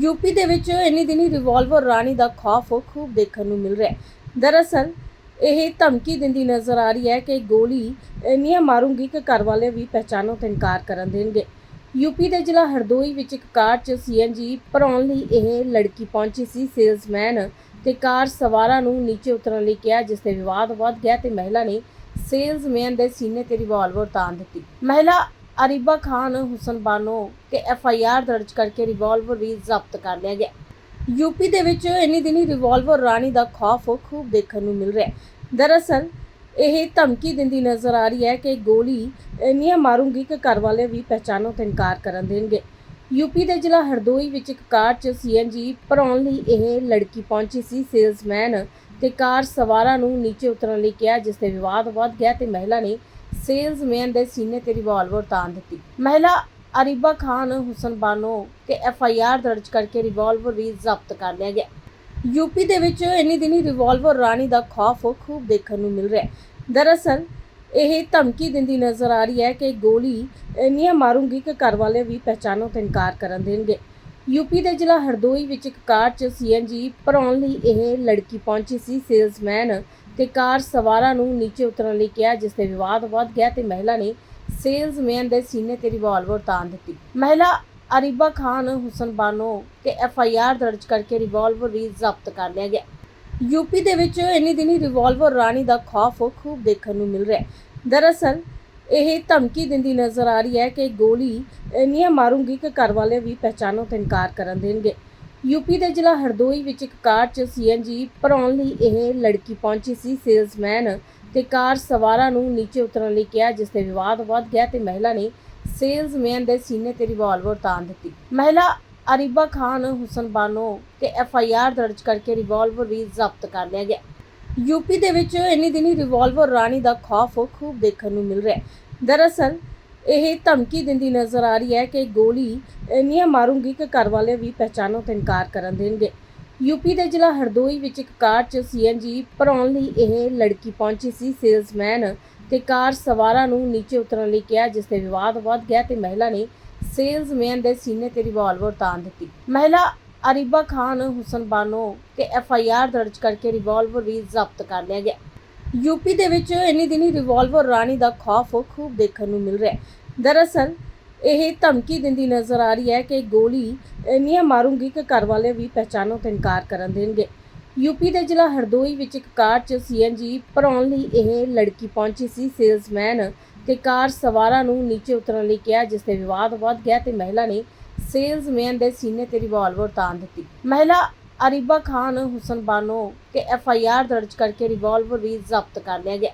UP ਦੇ ਵਿੱਚ ਇੰਨੀ ਦਿਨੀ ਰਿਵਾਲਵਰ ਰਾਣੀ ਦਾ ਖੌਫ ਖੂਬ ਦੇਖਣ ਨੂੰ ਮਿਲ ਰਿਹਾ ਹੈ। ਦਰਅਸਲ, ਇਹ ਧਮਕੀ ਦਿੰਦੀ ਨਜ਼ਰ ਆ ਰਹੀ ਹੈ ਕਿ ਗੋਲੀ ਇੰਨੀਆਂ ਮਾਰੂੰਗੀ ਕਿ ਘਰ ਵਾਲੇ ਵੀ ਪਹਿਚਾਨੋ ਤੋਂ ਇਨਕਾਰ ਕਰਨ ਦੇਣਗੇ। ਯੂਪੀ ਦੇ ਜ਼ਿਲ੍ਹਾ ਹਰਦੋਈ ਵਿੱਚ ਇੱਕ ਕਾਰ 'ਚ ਸੀਐਨਜੀ ਭਰਾਉਣ ਲਈ ਇਹ ਲੜਕੀ ਪਹੁੰਚੀ ਸੀ। ਸੇਲਜ਼ਮੈਨ ਤੇ ਕਾਰ ਸਵਾਰਾਂ ਨੂੰ ਨੀਚੇ ਉਤਰਨ ਲਈ ਕਿਹਾ, ਜਿਸ ਤੇ ਵਿਵਾਦ ਵੱਧ ਗਿਆ ਤੇ ਮਹਿਲਾ ਨੇ ਸੇਲਜ਼ਮੈਨ ਦੇ ਸੀਨੇ ਤੇ ਰਿਵਾਲਵਰ ਤਾਣ ਦਿੱਤੀ। ਮਹਿਲਾ ਅਰੀਬਾ ਖਾਨ, ਹੁਸਨ ਬਾਨੋ ਤੇ ਐਫ ਆਈ ਆਰ ਦਰਜ ਕਰਕੇ ਰਿਵਾਲਵਰ ਵੀ ਜ਼ਬਤ ਕਰ ਲਿਆ ਗਿਆ। ਯੂਪੀ ਦੇ ਵਿੱਚ ਇੰਨੀ ਦਿਨੀ ਰਿਵਾਲਵਰ ਰਾਣੀ ਦਾ ਖੌਫ ਖੂਬ ਦੇਖਣ ਨੂੰ ਮਿਲ ਰਿਹਾ ਹੈ। ਦਰਅਸਲ, ਇਹ ਧਮਕੀ ਦਿੰਦੀ ਨਜ਼ਰ ਆ ਰਹੀ ਹੈ ਕਿ ਗੋਲੀ ਇੰਨੀਆਂ ਮਾਰੂੰਗੀ ਕਿ ਘਰ ਵਾਲੇ ਵੀ ਪਹਿਚਾਨੋ ਤੋਂ ਇਨਕਾਰ ਕਰਨ ਦੇਣਗੇ। ਯੂਪੀ ਦੇ ਜ਼ਿਲ੍ਹਾ ਹਰਦੋਈ ਵਿੱਚ ਇੱਕ ਕਾਰ 'ਚ ਸੀਐਨਜੀ ਭਰਾਉਣ ਲਈ ਇਹ ਲੜਕੀ ਪਹੁੰਚੀ ਸੀ। ਸੇਲਜ਼ਮੈਨ ਤੇ ਕਾਰ ਸਵਾਰਾਂ ਨੂੰ ਨੀਚੇ ਉਤਰਨ ਲਈ ਕਿਹਾ, ਜਿਸ ਤੇ ਵਿਵਾਦ ਵੱਧ ਗਿਆ ਤੇ ਮਹਿਲਾ ਨੇ ਸੇਲਜ਼ਮੈਨ ਦੇ ਸੀਨੇ ਤੇ ਰਿਵਾਲਵਰ ਤਾਣ ਦਿੱਤੀ। ਮਹਿਲਾ ਅਰੀਬਾ ਖਾਨ ਹੁਸਨ ਬਾਨੋ ਤੇ ਐਫ ਆਈ ਆਰ ਦਰਜ ਕਰਕੇ ਰਿਵਾਲਵਰ ਵੀ ਜ਼ਬਤ ਕਰ ਲਿਆ ਗਿਆ। ਯੂਪੀ ਦੇ ਵਿੱਚ ਇੰਨੀ ਦਿਨੀ ਰਿਵਾਲਵਰ ਰਾਣੀ ਦਾ ਖੌਫ ਖੂਬ ਦੇਖਣ ਨੂੰ ਮਿਲ ਰਿਹਾ ਹੈ। ਦਰਅਸਲ, ਇਹ ਧਮਕੀ ਦਿੰਦੀ ਨਜ਼ਰ ਆ ਰਹੀ ਹੈ ਕਿ ਗੋਲੀ ਇੰਨੀਆਂ ਮਾਰੂੰਗੀ ਕਿ ਘਰ ਵਾਲੇ ਵੀ ਪਹਿਚਾਨੋ ਤੋਂ ਇਨਕਾਰ ਕਰਨ ਦੇਣਗੇ। ਯੂਪੀ ਦੇ ਜ਼ਿਲ੍ਹਾ ਹਰਦੋਈ ਵਿੱਚ ਇੱਕ ਕਾਰ 'ਚ ਸੀਐਨਜੀ ਭਰਾਉਣ ਲਈ ਇਹ ਲੜਕੀ ਪਹੁੰਚੀ ਸੀ। ਸੇਲਜ਼ਮੈਨ ਤੇ ਕਾਰ ਸਵਾਰਾਂ ਨੂੰ ਨੀਚੇ ਉਤਰਨ ਲਈ ਕਿਹਾ, ਜਿਸ ਤੇ ਵਿਵਾਦ ਵੱਧ ਗਿਆ ਤੇ ਮਹਿਲਾ ਨੇ ਸੇਲਜ਼ਮੈਨ ਦੇ ਸੀਨੇ ਤੇ ਰਿਵਾਲਵਰ ਤਾਣ ਦਿੱਤੀ। ਮਹਿਲਾ ਅਰੀਬਾ ਖਾਨ ਹੁਸਨ ਬਾਨੋ ਤੇ ਐਫ ਆਈ ਆਰ ਦਰਜ ਕਰਕੇ ਰਿਵਾਲਵਰ ਵੀ ਜ਼ਬਤ ਕਰ ਲਿਆ ਗਿਆ। ਯੂਪੀ ਦੇ ਵਿੱਚ ਇੰਨੀ ਦਿਨੀ ਰਿਵਾਲਵਰ ਰਾਣੀ ਦਾ ਖੌਫ ਖੂਬ ਦੇਖਣ ਨੂੰ ਮਿਲ ਰਿਹਾ ਹੈ। ਦਰਅਸਲ, ਇਹ ਧਮਕੀ ਦਿੰਦੀ ਨਜ਼ਰ ਆ ਰਹੀ ਹੈ ਕਿ ਗੋਲੀ ਇੰਨੀਆਂ ਮਾਰੂੰਗੀ ਕਿ ਘਰ ਵਾਲੇ ਵੀ ਪਹਿਚਾਨੋ ਤੋਂ ਇਨਕਾਰ ਕਰਨ ਦੇਣਗੇ। ਯੂਪੀ ਦੇ ਜ਼ਿਲ੍ਹਾ ਹਰਦੋਈ ਵਿੱਚ ਇੱਕ ਕਾਰ 'ਚ ਸੀਐਨਜੀ ਭਰਾਉਣ ਲਈ ਇਹ ਲੜਕੀ ਪਹੁੰਚੀ ਸੀ, ਸੇਲਜ਼ਮੈਨ ਤੇ ਕਾਰ ਸਵਾਰਾਂ ਨੂੰ ਨੀਚੇ ਉਤਰਨ ਲਈ ਕਿਹਾ, ਜਿਸ ਤੇ ਵਿਵਾਦ ਵੱਧ ਗਿਆ ਤੇ ਮਹਿਲਾ ਨੇ ਸੇਲਜ਼ਮੈਨ ਦੇ ਸੀਨੇ ਤੇ ਰਿਵਾਲਵਰ ਤਾਣ ਦਿੱਤੀ। ਮਹਿਲਾ ਅਰੀਬਾ ਖਾਨ ਹੁਸਨ ਬਾਨੋ ਤੇ ਐਫ ਆਈ ਆਰ ਦਰਜ ਕਰਕੇ ਰਿਵਾਲਵਰ ਵੀ ਜ਼ਬਤ ਕਰ ਲਿਆ ਗਿਆ। ਯੂਪੀ ਦੇ ਵਿੱਚ ਇੰਨੀ ਦਿਨੀ ਰਿਵਾਲਵਰ ਰਾਣੀ ਦਾ ਖੌਫ ਖੂਬ ਦੇਖਣ ਨੂੰ ਮਿਲ ਰਿਹਾ ਹੈ। ਦਰਅਸਲ ਇਹ ਧਮਕੀ ਦਿੰਦੀ ਨਜ਼ਰ ਆ ਰਹੀ ਹੈ ਕਿ ਗੋਲੀ ਇੰਨੀਆਂ ਮਾਰੂੰਗੀ ਕਿ ਘਰ ਵਾਲੇ ਵੀ ਪਹਿਚਾਨੋ ਤੋਂ ਇਨਕਾਰ ਕਰਨ ਦੇਣਗੇ। ਯੂਪੀ ਦੇ ਜ਼ਿਲ੍ਹਾ ਹਰਦੋਈ ਵਿੱਚ ਇੱਕ ਕਾਰ 'ਚ ਸੀਐਨਜੀ ਭਰਾਉਣ ਲਈ ਇਹ ਲੜਕੀ ਪਹੁੰਚੀ ਸੀ। ਸੇਲਜ਼ਮੈਨ ਤੇ ਕਾਰ ਸਵਾਰਾਂ ਨੂੰ ਨੀਚੇ ਉਤਰਨ ਲਈ ਕਿਹਾ, ਜਿਸ ਤੇ ਵਿਵਾਦ ਵੱਧ ਗਿਆ ਤੇ ਮਹਿਲਾ ਨੇ ਸੇਲਜ਼ਮੈਨ ਦੇ ਸੀਨੇ ਤੇ ਰਿਵਾਲਵਰ ਤਾਣ ਦਿੱਤੀ। ਮਹਿਲਾ ਅਰੀਬਾ ਖਾਨ ਹੁਸਨ ਬਾਨੋ ਤੇ ਐਫ ਆਈ ਆਰ ਦਰਜ ਕਰਕੇ ਰਿਵਾਲਵਰ ਵੀ ਜ਼ਬਤ ਕਰ ਲਿਆ ਗਿਆ। ਯੂਪੀ ਦੇ ਵਿੱਚ ਇੰਨੀ ਦਿਨੀ ਰਿਵਾਲਵਰ ਰਾਣੀ ਦਾ ਖੌਫ ਖੂਬ ਦੇਖਣ ਨੂੰ ਮਿਲ ਰਿਹਾ ਹੈ। ਦਰਅਸਲ, ਇਹ ਧਮਕੀ ਦਿੰਦੀ ਨਜ਼ਰ ਆ ਰਹੀ ਹੈ ਕਿ ਗੋਲੀ ਇੰਨੀਆਂ ਮਾਰੂੰਗੀ ਕਿ ਘਰ ਵਾਲੇ ਵੀ ਪਹਿਚਾਨੋ ਤੋਂ ਇਨਕਾਰ ਕਰਨ ਦੇਣਗੇ। ਯੂਪੀ ਦੇ ਜ਼ਿਲ੍ਹਾ ਹਰਦੋਈ ਵਿੱਚ ਇੱਕ ਕਾਰ 'ਚ ਸੀਐਨਜੀ ਭਰਾਉਣ ਲਈ ਇਹ ਲੜਕੀ ਪਹੁੰਚੀ ਸੀ। ਸੇਲਜ਼ਮੈਨ ਤੇ ਕਾਰ ਸਵਾਰਾਂ ਨੂੰ ਨੀਚੇ ਉਤਰਨ ਲਈ ਕਿਹਾ, ਜਿਸ ਤੇ ਵਿਵਾਦ ਵੱਧ ਗਿਆ ਤੇ ਮਹਿਲਾ ਨੇ ਸੇਲਜ਼ਮੈਨ ਦੇ ਸੀਨੇ ਤੇ ਰਿਵਾਲਵਰ ਤਾਣ ਦਿੱਤੀ। ਮਹਿਲਾ ਅਰੀਬਾ ਖਾਨ, ਹੁਸਨ ਬਾਨੋ ਤੇ ਐਫ ਆਈ ਆਰ ਦਰਜ ਕਰਕੇ ਰਿਵਾਲਵਰ ਵੀ ਜ਼ਬਤ ਕਰ ਲਿਆ ਗਿਆ।